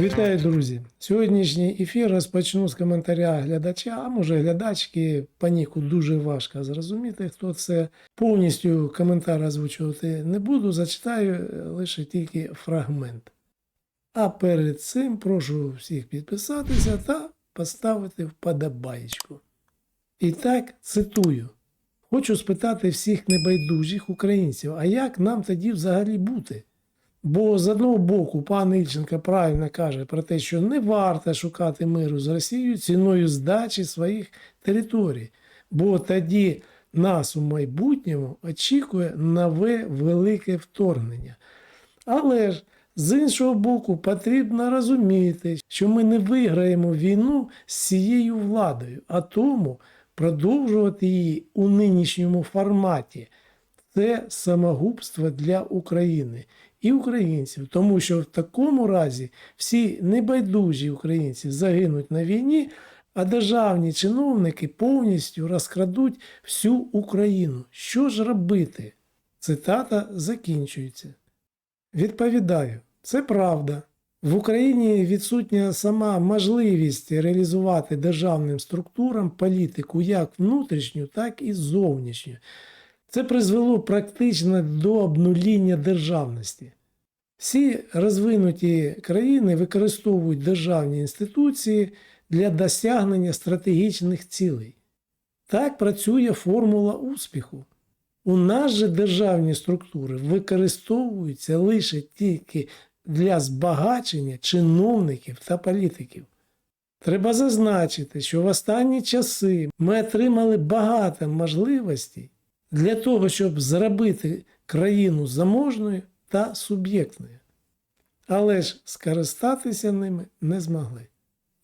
Вітаю, друзі! Сьогоднішній ефір розпочну з коментаря глядача, а може глядачки, паніку дуже важко зрозуміти, хто це. Повністю коментар озвучувати не буду, зачитаю лише тільки фрагмент. А перед цим прошу всіх підписатися та поставити вподобаєчку. І так, цитую. Хочу спитати всіх небайдужих українців, а як нам тоді взагалі бути? Бо з одного боку пан Ільченко правильно каже про те, що не варто шукати миру з Росією ціною здачі своїх територій, бо тоді нас у майбутньому очікує нове велике вторгнення. Але ж з іншого боку, потрібно розуміти, що ми не виграємо війну з цією владою, а тому продовжувати її у нинішньому форматі. Це самогубство для України і українців, тому що в такому разі всі небайдужі українці загинуть на війні, а державні чиновники повністю розкрадуть всю Україну. Що ж робити? Цитата закінчується. Відповідаю, це правда. В Україні відсутня сама можливість реалізувати державним структурам політику як внутрішню, так і зовнішню. Це призвело практично до обнуління державності. Всі розвинуті країни використовують державні інституції для досягнення стратегічних цілей. Так працює формула успіху. У нас же державні структури використовуються лише тільки для збагачення чиновників та політиків. Треба зазначити, що в останні часи ми отримали багато можливостей для того, щоб зробити країну заможною та суб'єктною. Але ж скористатися ними не змогли.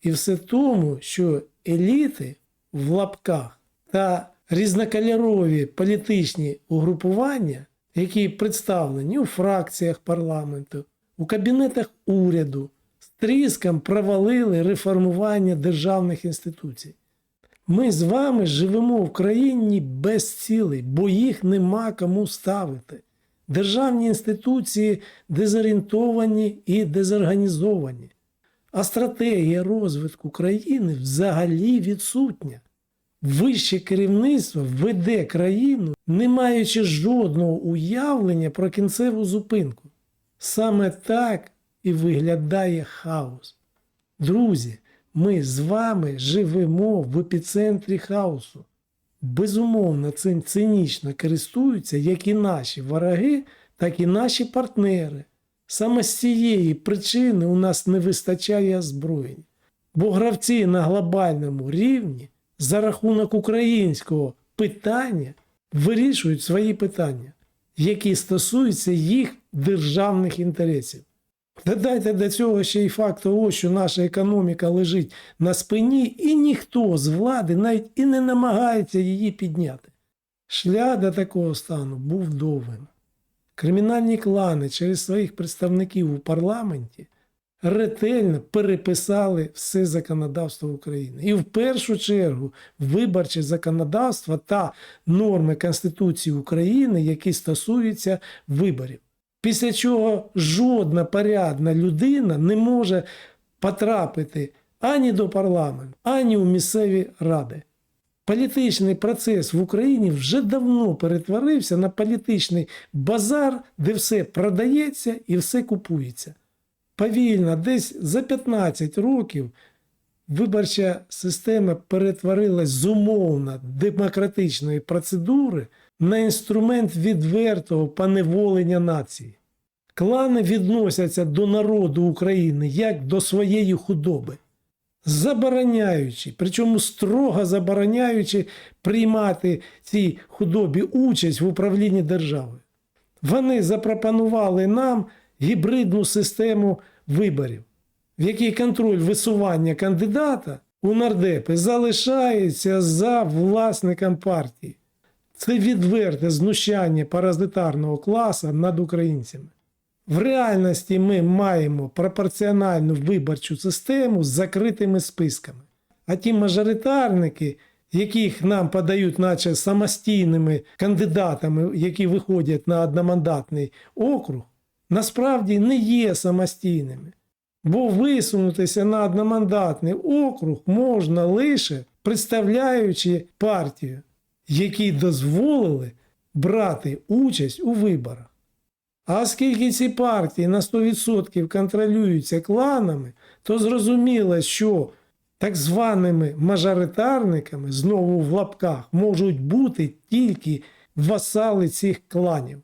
І все тому, що еліти в лапках та різнокольорові політичні угрупування, які представлені у фракціях парламенту, у кабінетах уряду, з тріском провалили реформування державних інституцій. Ми з вами живемо в країні без цілей, бо їх нема кому ставити. Державні інституції дезорієнтовані і дезорганізовані, а стратегія розвитку країни взагалі відсутня. Вище керівництво веде країну, не маючи жодного уявлення про кінцеву зупинку. Саме так і виглядає хаос. Друзі, ми з вами живемо в епіцентрі хаосу. Безумовно, цим цинічно користуються як і наші вороги, так і наші партнери. Саме з цієї причини у нас не вистачає озброєнь. Бо гравці на глобальному рівні за рахунок українського питання вирішують свої питання, які стосуються їх державних інтересів. Додайте до цього ще й факт того, що наша економіка лежить на спині, і ніхто з влади навіть і не намагається її підняти. Шлях до такого стану був довгим. Кримінальні клани через своїх представників у парламенті ретельно переписали все законодавство України. І в першу чергу виборче законодавство та норми Конституції України, які стосуються виборів після чого жодна порядна людина не може потрапити ані до парламенту, ані у місцеві ради. Політичний процес в Україні вже давно перетворився на політичний базар, де все продається і все купується. Повільно, десь за 15 років виборча система перетворилась з умовно демократичної процедури на інструмент відвертого поневолення нації. Клани відносяться до народу України як до своєї худоби, забороняючи, причому строго забороняючи приймати цій худобі участь в управлінні державою. Вони запропонували нам гібридну систему виборів, в якій контроль висування кандидата у нардепи залишається за власником партії. Це відверте знущання паразитарного класу над українцями. В реальності ми маємо пропорціональну виборчу систему з закритими списками. А ті мажоритарники, яких нам подають, наче самостійними кандидатами, які виходять на одномандатний округ, насправді не є самостійними. Бо висунутися на одномандатний округ можна лише представляючи партію, які дозволили брати участь у виборах. А оскільки ці партії на 100% контролюються кланами, то зрозуміло, що так званими мажоритарниками, знову в лапках, можуть бути тільки васали цих кланів.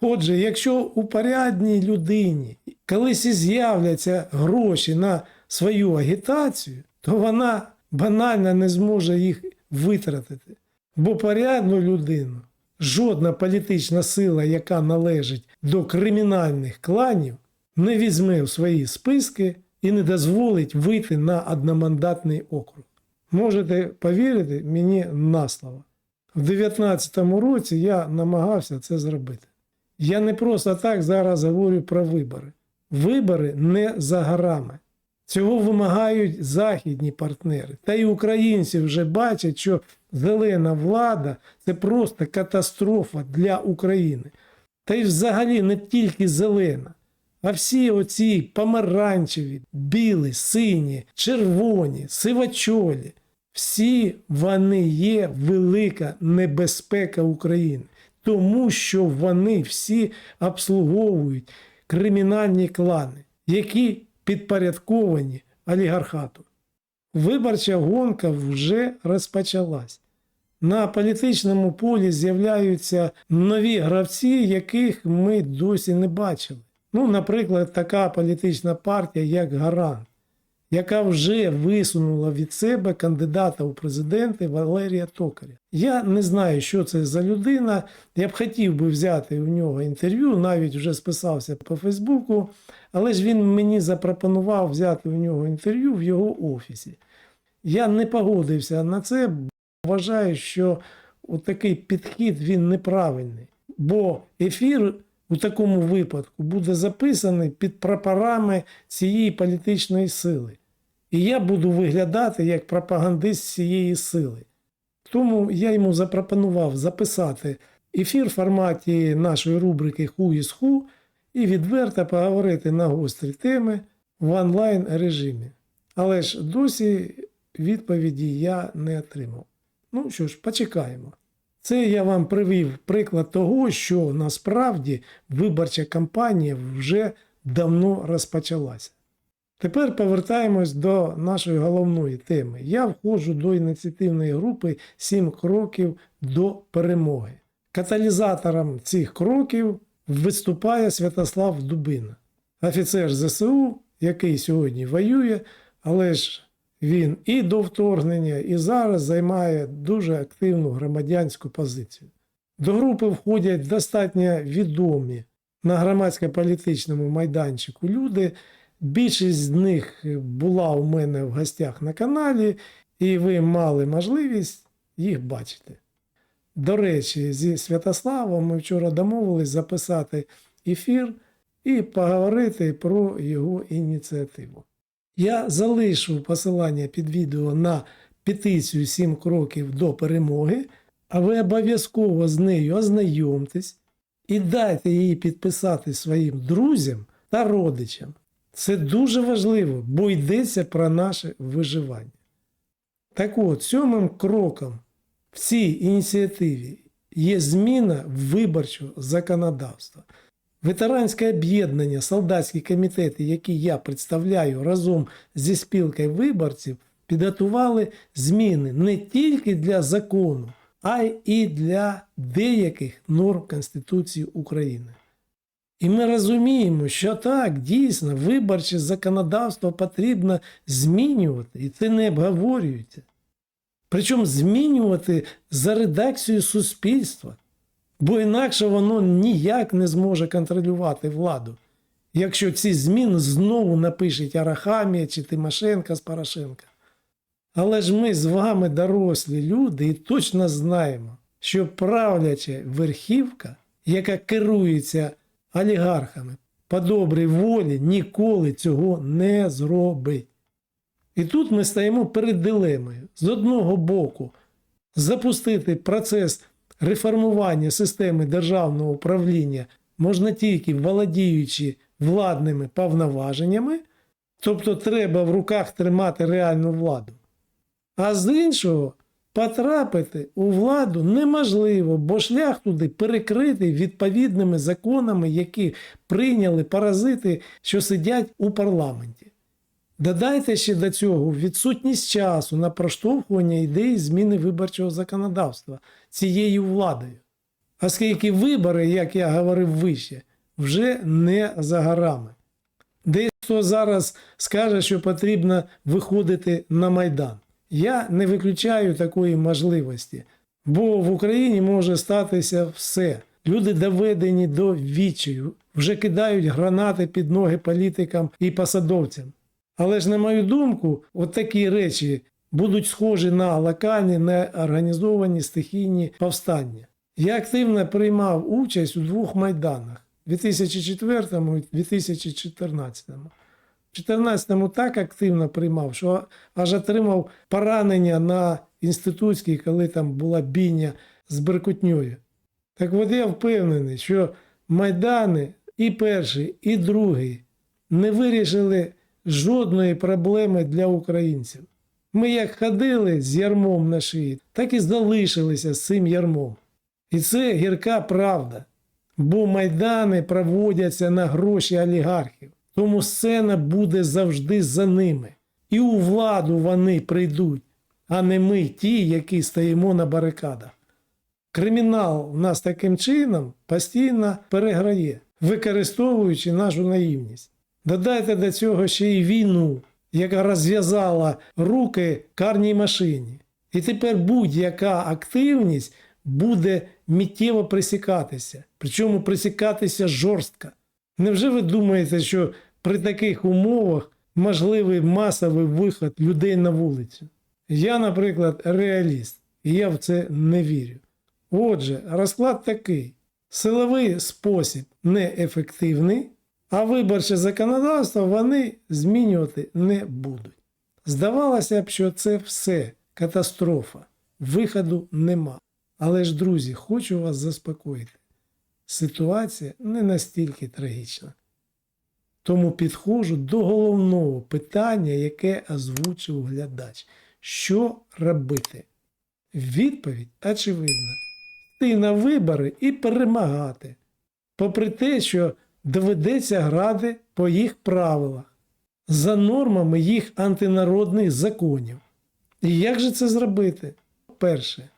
Отже, якщо у порядній людині колись і з'являться гроші на свою агітацію, то вона банально не зможе їх витратити. Бо порядну людину жодна політична сила, яка належить до кримінальних кланів, не візьме в свої списки і не дозволить вийти на одномандатний округ. Можете повірити мені на слово. В 19-му році я намагався це зробити. Я не просто так зараз говорю про вибори. Вибори не за горами. Цього вимагають західні партнери. Та й українці вже бачать, що зелена влада це просто катастрофа для України. Та й взагалі не тільки зелена, а всі оці помаранчеві, білі, сині, червоні, сивачолі. Всі вони є велика небезпека України, тому що вони всі обслуговують кримінальні клани, які підпорядковані олігархату. Виборча гонка вже розпочалась. На політичному полі з'являються нові гравці, яких ми досі не бачили. Ну, наприклад, така політична партія, як Гарант, яка вже висунула від себе кандидата у президенти Валерія Токаря. Я не знаю, що це за людина. Я б хотів би взяти у нього інтерв'ю, навіть вже списався по Фейсбуку, але ж він мені запропонував взяти у нього інтерв'ю в його офісі. Я не погодився на це, вважаю, що такий підхід він неправильний. Бо ефір у такому випадку буде записаний під прапорами цієї політичної сили. І я буду виглядати як пропагандист цієї сили. Тому я йому запропонував записати ефір в форматі нашої рубрики «Ху із ху» і відверто поговорити на гострі теми в онлайн режимі. Але ж досі відповіді я не отримав. Ну що ж, почекаємо. Це я вам привів приклад того, що насправді виборча кампанія вже давно розпочалася. Тепер повертаємось до нашої головної теми. Я входжу до ініціативної групи «7 кроків до перемоги. Каталізатором цих кроків виступає Святослав Дубина, офіцер ЗСУ, який сьогодні воює, але ж він і до вторгнення, і зараз займає дуже активну громадянську позицію. До групи входять достатньо відомі на громадсько-політичному майданчику люди. Більшість з них була у мене в гостях на каналі, і ви мали можливість їх бачити. До речі, зі Святославом ми вчора домовились записати ефір і поговорити про його ініціативу. Я залишу посилання під відео на петицію «7 кроків до перемоги, а ви обов'язково з нею ознайомтесь і дайте її підписати своїм друзям та родичам. Це дуже важливо, бо йдеться про наше виживання. Так от, сьомим кроком в цій ініціативі є зміна виборчого законодавства. Ветеранське об'єднання, солдатські комітети, які я представляю разом зі спілкою виборців, підготували зміни не тільки для закону, а й для деяких норм Конституції України. І ми розуміємо, що так, дійсно, виборче законодавство потрібно змінювати, і це не обговорюється. Причому змінювати за редакцією суспільства, бо інакше воно ніяк не зможе контролювати владу. Якщо ці зміни знову напишуть Арахамія чи Тимошенка з Порошенка. Але ж ми з вами дорослі люди і точно знаємо, що правляча верхівка, яка керується олігархами по добрій волі ніколи цього не зробить. І тут ми стаємо перед дилемою. З одного боку, запустити процес реформування системи державного управління можна тільки володіючи владними повноваженнями, Тобто треба в руках тримати реальну владу. А з іншого, потрапити у владу неможливо, бо шлях туди перекритий відповідними законами, які прийняли паразити, що сидять у парламенті. Додайте ще до цього відсутність часу на проштовхування ідеї зміни виборчого законодавства цією владою. Оскільки вибори, як я говорив вище, вже не за горами. Десь хто зараз скаже, що потрібно виходити на Майдан. Я не виключаю такої можливості, бо в Україні може статися все. Люди доведені до відчаю, вже кидають гранати під ноги політикам і посадовцям. Але ж, на мою думку, от такі речі будуть схожі на локальні, неорганізовані стихійні повстання. Я активно приймав участь у двох майданах 2004 і 2014. В 14-му так активно приймав, що аж отримав поранення на інститутській, коли там була бійня з Беркутньою. Так от я впевнений, що майдани і перший, і другий не вирішили жодної проблеми для українців. Ми як ходили з ярмом на шиї, так і залишилися з цим ярмом. І це гірка правда. Бо майдани проводяться на гроші олігархів. Тому сцена буде завжди за ними. І у владу вони прийдуть, а не ми, ті, які стоїмо на барикадах. Кримінал нас таким чином постійно переграє, використовуючи нашу наївність. Додайте до цього ще й війну, яка розв'язала руки карній машині. І тепер будь-яка активність буде миттєво присікатися, причому присікатися жорстко. Невже ви думаєте, що при таких умовах можливий масовий виход людей на вулицю? Я, наприклад, реаліст, і я в це не вірю. Отже, розклад такий: силовий спосіб неефективний, а виборче законодавство вони змінювати не будуть. Здавалося б, що це все катастрофа, виходу нема. Але ж, друзі, хочу вас заспокоїти. Ситуація не настільки трагічна. Тому підходжу до головного питання, яке озвучив глядач. Що робити? Відповідь очевидна. Йти на вибори і перемагати. Попри те, що доведеться грати по їх правилах, за нормами їх антинародних законів. І як же це зробити? Перше,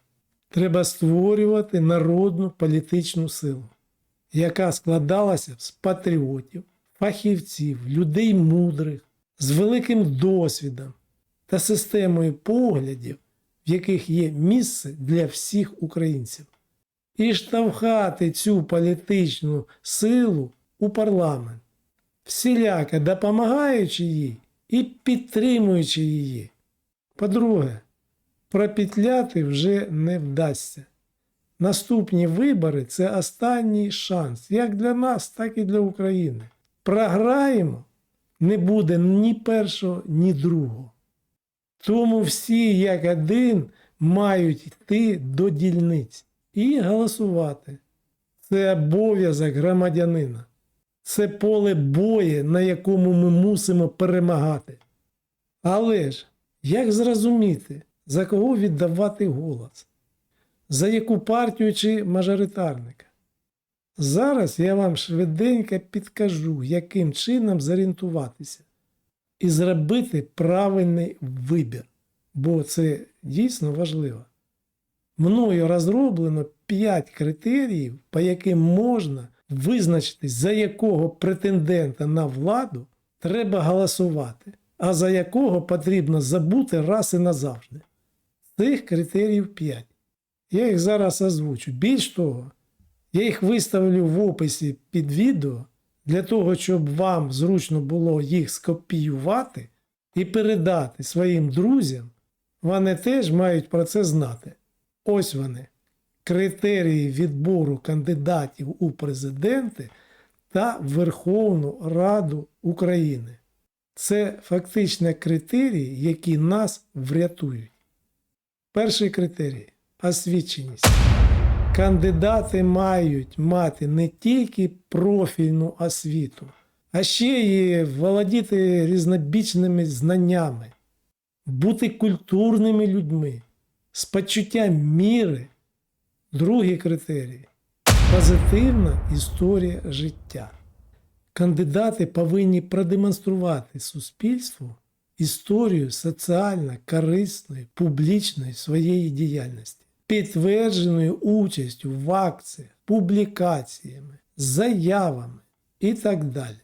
треба створювати народну політичну силу, яка складалася з патріотів, фахівців, людей мудрих, з великим досвідом та системою поглядів, в яких є місце для всіх українців, і штовхати цю політичну силу у парламент, всіляко допомагаючи їй і підтримуючи її. По-друге, пропетляти вже не вдасться. Наступні вибори це останній шанс як для нас, так і для України. Програємо, не буде ні першого, ні другого. Тому всі, як один, мають йти до дільниць і голосувати. Це обов'язок громадянина. Це поле бою, на якому ми мусимо перемагати. Але ж, як зрозуміти, за кого віддавати голос? За яку партію чи мажоритарника? Зараз я вам швиденько підкажу, яким чином зорієнтуватися і зробити правильний вибір, бо це дійсно важливо. Мною розроблено 5 критеріїв, по яким можна визначити, за якого претендента на владу треба голосувати, а за якого потрібно забути раз і назавжди. Цих критеріїв 5. Я їх зараз озвучу. Більш того, я їх виставлю в описі під відео для того, щоб вам зручно було їх скопіювати і передати своїм друзям. Вони теж мають про це знати. Ось вони. Критерії відбору кандидатів у президенти та Верховну Раду України. Це фактично критерії, які нас врятують. Перший критерій освіченість. Кандидати мають мати не тільки профільну освіту, а ще і володіти різнобічними знаннями, бути культурними людьми, з почуттям міри. Другий критерій позитивна історія життя. Кандидати повинні продемонструвати суспільству історію соціально корисної, публічної своєї діяльності, підтвердженою участю в акціях, публікаціями, заявами і так далі.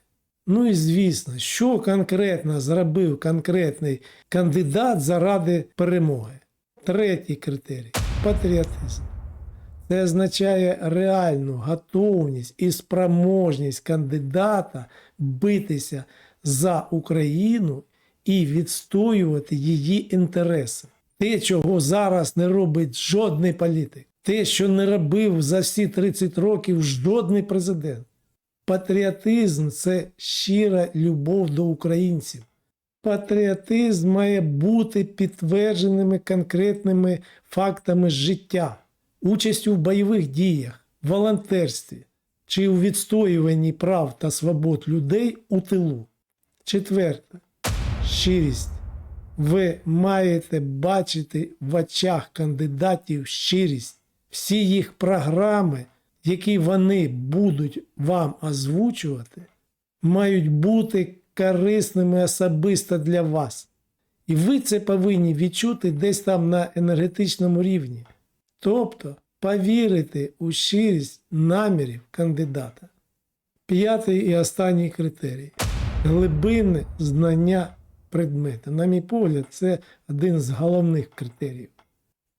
Ну і звісно, що конкретно зробив конкретний кандидат заради перемоги. Третій критерій патріотизм. Це означає реальну готовність і спроможність кандидата битися за Україну і відстоювати її інтереси. Те, чого зараз не робить жодний політик, те, що не робив за всі 30 років жодний президент. Патріотизм це щира любов до українців. Патріотизм має бути підтвердженими конкретними фактами життя, участю в бойових діях, волонтерстві чи у відстоюванні прав та свобод людей у тилу. Четверте. Щирість. Ви маєте бачити в очах кандидатів щирість. Всі їх програми, які вони будуть вам озвучувати, мають бути корисними особисто для вас. І ви це повинні відчути десь там на енергетичному рівні. Тобто повірити у щирість намірів кандидата. П'ятий і останній критерій глибинне знання предмета. На мій погляд, це один з головних критеріїв.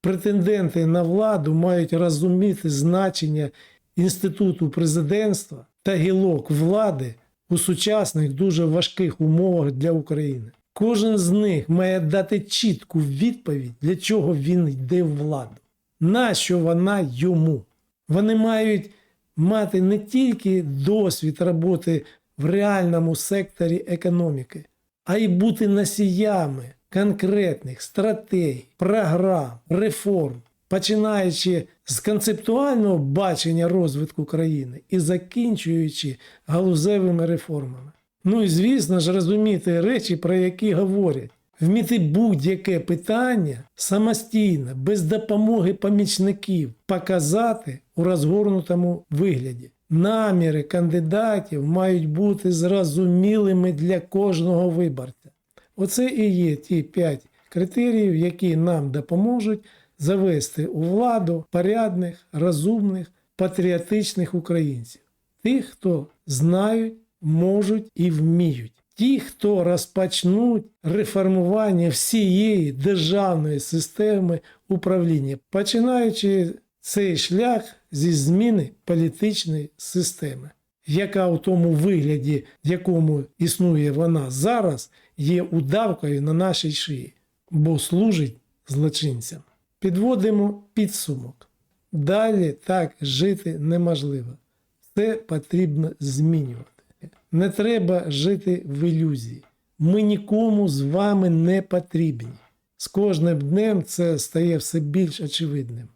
Претенденти на владу мають розуміти значення інституту президентства та гілок влади у сучасних дуже важких умовах для України. Кожен з них має дати чітку відповідь, для чого він йде в владу, нащо вона йому. Вони мають мати не тільки досвід роботи в реальному секторі економіки, а й бути носіями конкретних стратегій, програм, реформ, починаючи з концептуального бачення розвитку країни і закінчуючи галузевими реформами. Ну і звісно ж розуміти речі, про які говорять. Вміти будь-яке питання самостійно, без допомоги помічників, показати у розгорнутому вигляді. Наміри кандидатів мають бути зрозумілими для кожного виборця. Оце і є ті п'ять критеріїв, які нам допоможуть завести у владу порядних, розумних, патріотичних українців. Тих, хто знають, можуть і вміють. Ті, хто розпочнуть реформування всієї державної системи управління, починаючи цей шлях зі зміни політичної системи, яка у тому вигляді, в якому існує вона зараз, є удавкою на нашій шиї, бо служить злочинцям. Підводимо підсумок. Далі так жити неможливо. Все потрібно змінювати. Не треба жити в ілюзії. Ми нікому з вами не потрібні. З кожним днем це стає все більш очевидним.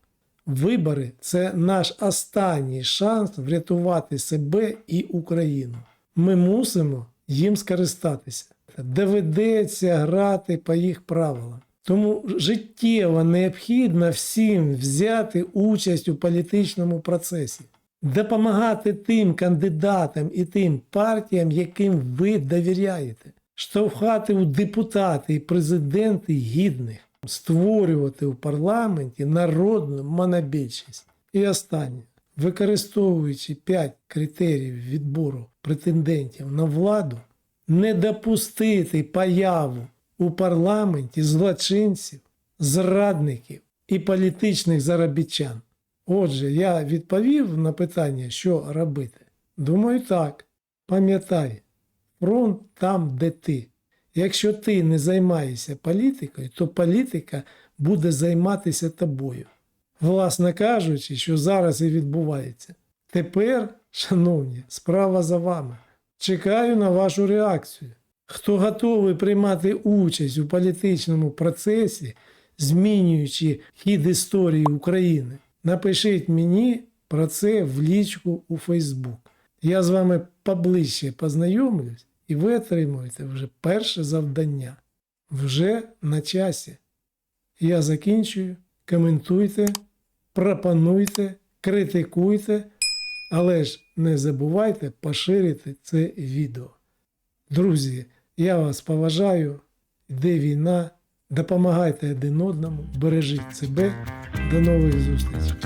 Вибори це наш останній шанс врятувати себе і Україну. Ми мусимо їм скористатися. Доведеться грати по їх правилам. Тому життєво необхідно всім взяти участь у політичному процесі, допомагати тим кандидатам і тим партіям, яким ви довіряєте, штовхати у депутати і президенти гідних, створювати у парламенті народну монобільшість. І останнє. Використовуючи п'ять критеріїв відбору претендентів на владу, не допустити появу у парламенті злочинців, зрадників і політичних заробітчан. Отже, я відповів на питання, що робити. Думаю, так. Пам'ятай, фронт там, де ти. Якщо ти не займаєшся політикою, то політика буде займатися тобою. Власне кажучи, що зараз і відбувається. Тепер, шановні, справа за вами. Чекаю на вашу реакцію. Хто готовий приймати участь у політичному процесі, змінюючи хід історії України, напишіть мені про це в лічку у Фейсбук. Я з вами поближче познайомлюсь, і ви отримуєте вже перше завдання. Вже на часі. Я закінчую. Коментуйте, пропонуйте, критикуйте, але ж не забувайте поширити це відео. Друзі, я вас поважаю, йде війна, допомагайте один одному, бережіть себе. До нових зустрічей.